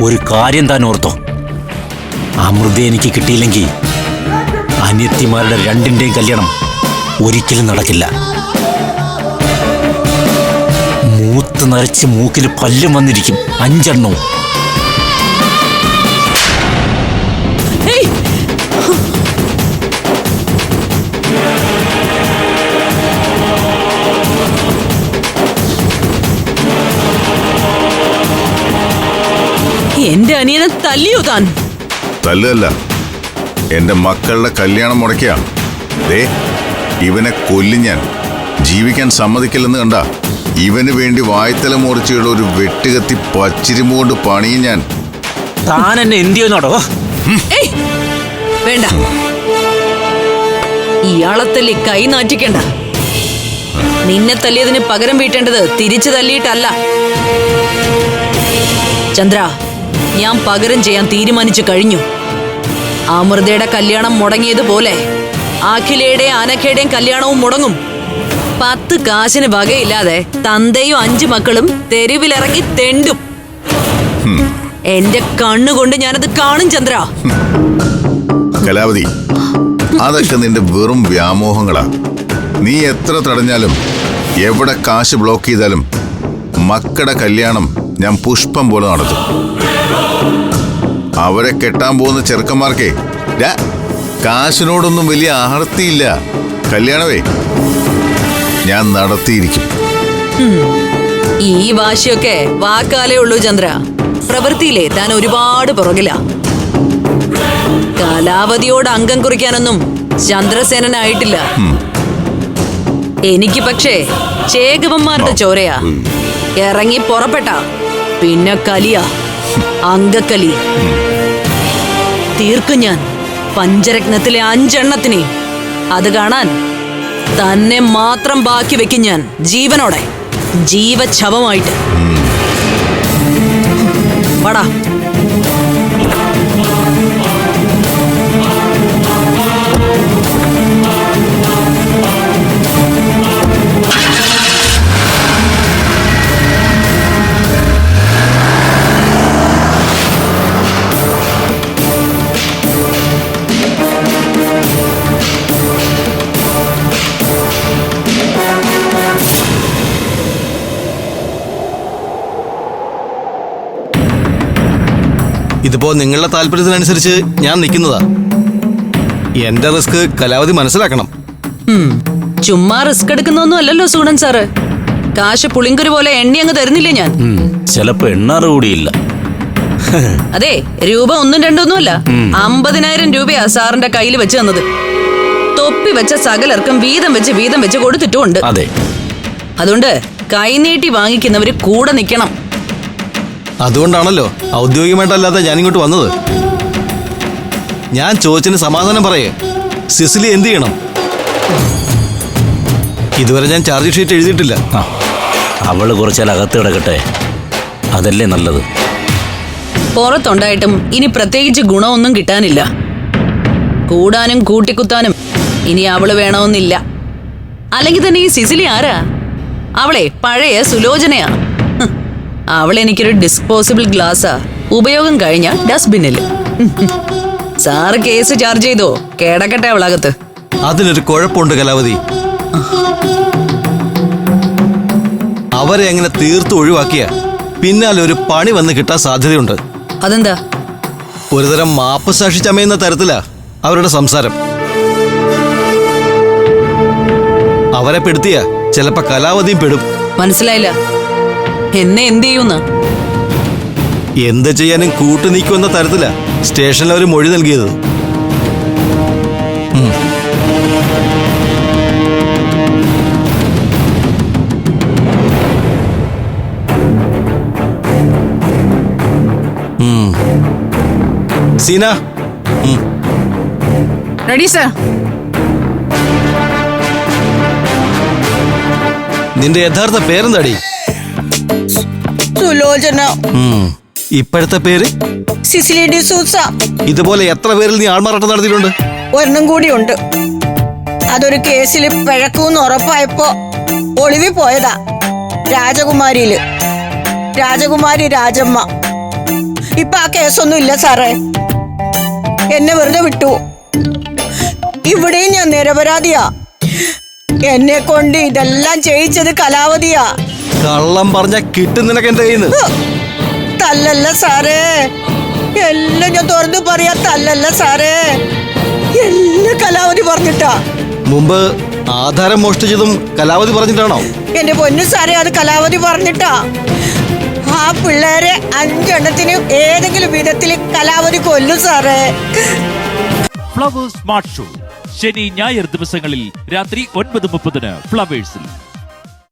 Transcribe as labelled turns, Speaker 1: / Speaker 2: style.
Speaker 1: ഒരു കാര്യം താൻ ഓർത്തോ? അമൃത എനിക്ക് കിട്ടിയില്ലെങ്കിൽ അനിയത്തിമാരുടെ രണ്ടിന്റെയും കല്യാണം ഒരിക്കലും നടക്കില്ല. മൂത്ത് നരച്ച് മൂക്കിൽ പല്ലും വന്നിരിക്കും അഞ്ചെണ്ണവും.
Speaker 2: എന്റെ അനിയനെ തല്ലിയോ താൻ?
Speaker 3: തല്ലല്ല എന്റെ മക്കളുടെ കല്യാണം മുടക്കിയാ. ദേ ഇവനെ കൊല്ലും ഞാൻ. ജീവിക്കാൻ സമ്മതിക്കില്ലെന്ന് കണ്ട. ഇവന് വേണ്ടി വായ്ത്തല മുറിച്ചുള്ള ഒരു വെട്ടുകത്തി പച്ചിരിമുകൊണ്ട് കൊണ്ട് പണിയും ഞാൻ.
Speaker 1: താൻ എന്നെ
Speaker 2: എന്തിയോന്നോടോ വേണ്ട. ഇയാളെ തല്ലി കൈ നാറ്റിക്കണ്ട. നിന്നെ തല്ലിയതിന് പകരം വീട്ടേണ്ടത് തിരിച്ചു തല്ലിയിട്ടല്ല. ചന്ദ്ര ഞാൻ പകരം ചെയ്യാൻ തീരുമാനിച്ചു കഴിഞ്ഞു. അമൃതയുടെ കല്യാണം മുടങ്ങിയതുപോലെ അഖിലയുടെയും അനഖയുടെയും കല്യാണവും മുടങ്ങും. പത്ത് കാശിന് വകയില്ലാതെ തന്തയും അഞ്ചു മക്കളും തെരുവിലിറങ്ങി തെണ്ടും. എന്റെ കണ്ണുകൊണ്ട് ഞാനത് കാണും ചന്ദ്ര.
Speaker 3: കലാവതി അതൊക്കെ നിന്റെ വെറും വ്യാമോഹങ്ങളാ. നീ എത്ര തടഞ്ഞാലും എവിടെ കാശ് ബ്ലോക്ക് ചെയ്താലും മക്കളുടെ കല്യാണം ഞാൻ പുഷ്പം പോലെ നടത്തും. അവരെ കെട്ടാൻ പോകുന്ന ചെറുക്കന്മാർക്കേ കാശിനോടൊന്നും വലിയ ആർത്തിയില്ല. കല്യാണമേ ഞാൻ നടത്തിയിരിക്കും.
Speaker 2: ഈ വാശിയൊക്കെ വാക്കാലേ ഉള്ളൂ ചന്ദ്ര. പ്രവൃത്തിയിലെ താൻ ഒരുപാട് പുറകില. കാലാവധിയോട് അംഗം കുറിക്കാനൊന്നും ചന്ദ്രസേനനായിട്ടില്ല. എനിക്ക് പക്ഷേ ചേകവന്മാരുടെ ചോരയാ. ഇറങ്ങി പുറപ്പെട്ട. പിന്നെ കലിയ. അങ്കക്കലി തീർക്കും ഞാൻ. പഞ്ചരത്നത്തിലെ അഞ്ചെണ്ണത്തിനെ. അത് കാണാൻ തന്നെ മാത്രം ബാക്കി വെക്കും ഞാൻ. ജീവനോടെ. ജീവഛവമായിട്ട് വാടാ.
Speaker 4: ഇതിപ്പോ നിങ്ങളുടെ താല്പര്യത്തിനനുസരിച്ച് ഞാൻ നിൽക്കുന്നതാ. എന്റെ റിസ്ക് കലാവധി മനസ്സിലാക്കണം.
Speaker 2: ചുമ്മാ റിസ്ക് എടുക്കുന്നൊന്നും അല്ലല്ലോ സൂണൻ സാറ്. കാശ് പുളിങ്കുരു പോലെ എണ്ണി അങ്ങ് തരുന്നില്ലേ ഞാൻ?
Speaker 1: ചിലപ്പോ എണ്ണാറ് കൂടിയില്ല.
Speaker 2: അതെ രൂപ ഒന്നും രണ്ടൊന്നും അല്ല. അമ്പതിനായിരം രൂപയാ സാറിന്റെ കയ്യിൽ വെച്ച് തന്നത്. തൊപ്പി വെച്ച സകലർക്കും വീതം വെച്ച് വീതം വെച്ച് കൊടുത്തിട്ടുമുണ്ട്.
Speaker 1: അതെ.
Speaker 2: അതുകൊണ്ട് കൈനീട്ടി വാങ്ങിക്കുന്നവര് കൂടെ നിൽക്കണം.
Speaker 4: അതുകൊണ്ടാണല്ലോ ഔദ്യോഗികമായിട്ടല്ലാതെ ഞാൻ ഇങ്ങോട്ട് വന്നത്. ഞാൻ ചോദിച്ചതിന് സമാധാനം പറയേ. സിസിലി എന്ത് ചെയ്യണം? ഇതുവരെ ഞാൻ ചാർജ് ഷീറ്റ് എഴുതിയിട്ടില്ല.
Speaker 1: അവൾ കുറച്ചാൽ അകത്ത് കിടക്കട്ടെ. അതല്ലേ നല്ലത്.
Speaker 2: പുറത്തുണ്ടായിട്ടും ഇനി പ്രത്യേകിച്ച് ഗുണമൊന്നും കിട്ടാനില്ല. കൂടാനും കൂട്ടിക്കുത്താനും ഇനി അവൾ വേണമെന്നില്ല. അല്ലെങ്കിൽ തന്നെ ഈ സിസിലി ആരാ? അവളെ പഴയ സുലോചനയാ. ഹ്, അവളെനിക്കൊരു ഡിസ്പോസിബിൾ ഗ്ലാസ്സാ ഉപയോഗം കഴിഞ്ഞ ഡസ്റ്റ്ബിന്നിൽ സാറ് കേസ് ചാർജ് ചെയ്തോ? കേടക്കട്ടെ അവളകത്ത്.
Speaker 4: അതിനൊരു കുഴപ്പമുണ്ട് കലാവതി. അവരെ അങ്ങനെ തീർത്ത് ഒഴിവാക്കിയ പിന്നാലെ ഒരു പണി വന്ന് കിട്ടാൻ സാധ്യതയുണ്ട്.
Speaker 2: അതെന്താ?
Speaker 4: ഒരുതരം മാപ്പ് സാക്ഷി ചമയുന്ന തരത്തിലാ അവരുടെ സംസാരം. അവരെ പെടുത്തിയ ചിലപ്പോ കലാവതിയും പെടും.
Speaker 2: മനസ്സിലായില്ല. എന്നെ എന്ത് ചെയ്യുന്ന?
Speaker 4: എന്ത് ചെയ്യാനും കൂട്ടുനീക്കുമെന്ന തരത്തിലാ സ്റ്റേഷനിൽ അവർ മൊഴി നൽകിയത്. സീന.
Speaker 5: റെഡി സർ
Speaker 4: നിന്റെ യഥാർത്ഥ പേരെന്താടി?
Speaker 5: സുലോചന.
Speaker 4: ഇപ്പോഴത്തെ പേര്?
Speaker 5: സിസിലി ഡിസൂസ
Speaker 4: ഇതുപോലെ എത്ര പേരിൽ നീ ആൾമാറാട്ടം നടത്തിയിട്ടുണ്ട്?
Speaker 5: ഒരെണ്ണം കൂടിയുണ്ട്. അതൊരു കേസിൽ പിഴക്കൂന്ന് ഉറപ്പായപ്പോ ഒളിവി പോയതാ. രാജകുമാരിയിൽ. രാജകുമാരി രാജമ്മ. ഇപ്പൊ ആ കേസൊന്നും ഇല്ല സാറേ. എന്നെ വെറുതെ വിട്ടു. ഇവിടെയും ഞാൻ നിരപരാധിയാ. എന്നെ കൊണ്ട് ഇതെല്ലാം ചെയ്യിച്ചത് കലാവതിയാ.
Speaker 4: കള്ളം പറഞ്ഞ കിട്ടും നിനക്ക് എന്റെ കയ്യിൽ
Speaker 5: തല്ലല്ല സാറേ. എല്ലാം ഞാൻ തുറന്നു പറയാ തല്ലല്ല സാറേ. എല്ലാ കലാവതി പറഞ്ഞിട്ടാ.
Speaker 4: മുമ്പ് ആധാരം മോഷ്ടിച്ചതും കലാവധി പറഞ്ഞിട്ടാണോ?
Speaker 5: എന്റെ പൊന്നു സാറേ അത് കലാവതി പറഞ്ഞിട്ടാ. ആ പിള്ളേരെ അഞ്ചെണ്ണത്തിന് ഏതെങ്കിലും വിധത്തിൽ കലാവതി കൊല്ലും സാറേ.
Speaker 6: Flowers Smart Show. ശനി ഞായർ ദിവസങ്ങളിൽ രാത്രി ഒൻപത് മുപ്പതിന് ഫ്ലവേഴ്സിൽ.